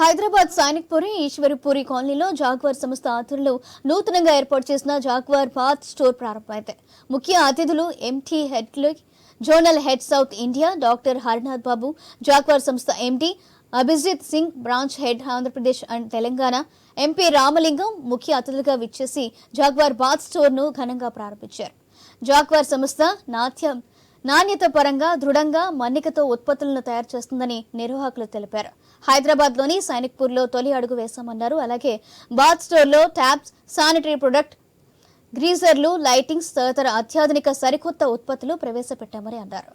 హైదరాబాద్ సైనిక్పురి ఈశ్వరిపురి కాలనీలో జాగ్వార్ సంస్థ ఆధ్వర్యంలో నూతనంగా ఏర్పాటు చేసిన జాగ్వార్ బాత్ స్టోర్ ప్రారంభమైంది. ముఖ్య అతిథులు empty Headley zonal head south India doctor Harinath Babu Jaguar సంస్థ MD Abhijit Singh branch head Andhra Pradesh and Telangana MP Ramalingam ముఖ్య అతిథులుగా విచ్చేసి జాగ్వార్ బాత్ స్టోర్ను ఘనంగా ప్రారంభించారు. జాగ్వార్ సంస్థ నాట్యం నాణ్యత పరంగా దృఢంగా మన్నికతో ఉత్పత్తులను తయారు చేస్తుందని నిర్వాహకులు తెలిపారు. హైదరాబాద్లోని సైనిక్పూర్లో తొలి అడుగు వేశామన్నారు. అలాగే బాత్ స్టోర్లో ట్యాబ్స్ శానిటరీ ప్రొడక్ట్ గ్రీజర్లు లైటింగ్స్ తదితర అత్యాధునిక సరికొత్త ఉత్పత్తులు ప్రవేశపెట్టామని అన్నారు.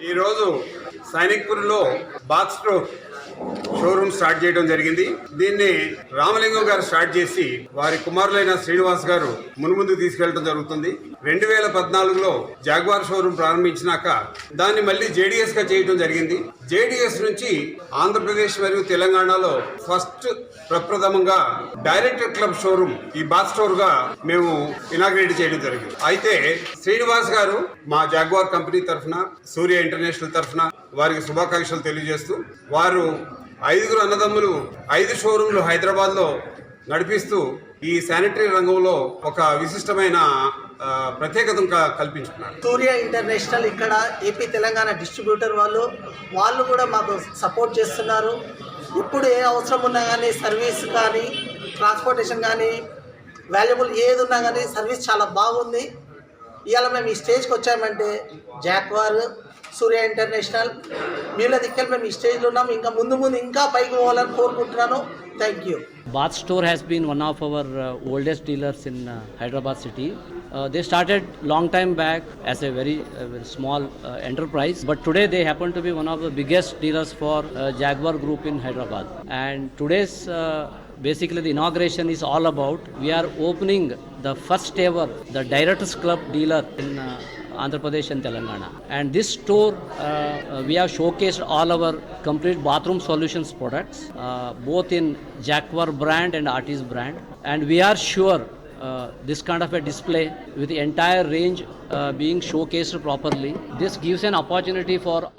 ఈరోజు సైనిక్పూర్లో బాత్ స్టోర్ షోరూమ్ స్టార్ట్ చేయడం జరిగింది. దీన్ని రామలింగం గారు స్టార్ట్ చేసి వారి కుమారులైన శ్రీనివాస్ గారు మున్ముందు తీసుకెళ్ళడం జరుగుతుంది. రెండు వేల పద్నాలుగులో జాగ్వార్ షోరూమ్ ప్రారంభించినాక దాన్ని మళ్ళీ జేడీఎస్గా చేయడం జరిగింది. జేడీఎస్ నుంచి ఆంధ్రప్రదేశ్ మరియు తెలంగాణలో ఫస్ట్ ప్రప్రథమంగా డైరెక్టర్ క్లబ్ షోరూమ్ ఈ బాత్ స్టోర్గా మేము ఇనాగ్రేట్ చేయడం జరిగింది. అయితే శ్రీనివాస్ గారు మా జాగ్వార్ కంపెనీ తరఫున సూర్య ఇంటర్నేషనల్ తరఫున వారికి శుభాకాంక్షలు తెలియజేస్తూ వారు ఐదుగురు అన్నదమ్ములు ఐదు షోరూంలు హైదరాబాద్లో నడిపిస్తూ ఈ శానిటరీ రంగంలో ఒక విశిష్టమైన ప్రత్యేకత కల్పించుకున్నారు. సూర్య ఇంటర్నేషనల్ ఇక్కడ ఏపీ తెలంగాణ డిస్ట్రిబ్యూటర్ వాళ్ళు వాళ్ళు కూడా మాకు సపోర్ట్ చేస్తున్నారు. ఇప్పుడు ఏ అవసరం ఉన్నా కానీ సర్వీస్ కానీ ట్రాన్స్పోర్టేషన్ కానీ వాల్యుబుల్ ఏది ఉన్నా కానీ సర్వీస్ చాలా బాగుంది. ఇవాళ మేము ఈ స్టేజ్కి వచ్చామంటే జాక్వార్ సూర్య ఇంటర్నేషనల్ వీళ్ళ దిక్కలు మేము ఈ స్టేజ్లో ఉన్నాం ఇంకా ముందు ముందు ఇంకా పైకి పోవాలని కోరుకుంటున్నాను thank you Bath Store has been one of our uh, oldest dealers in uh, Hyderabad city. Uh, they started long time back as a very, uh, very small uh, enterprise, but today they happen to be one of the biggest dealers for uh, Jaguar Group in Hyderabad. And today's uh, basically the inauguration is all about we are opening the first ever the Directors Club dealer in. Uh, Andhra Pradesh and Telangana. And this store, uh, uh, we have showcased all our complete bathroom solutions products, uh, both in Jaguar brand and Artis brand. And we are sure uh, this kind of a display with the entire range uh, being showcased properly, this gives an opportunity for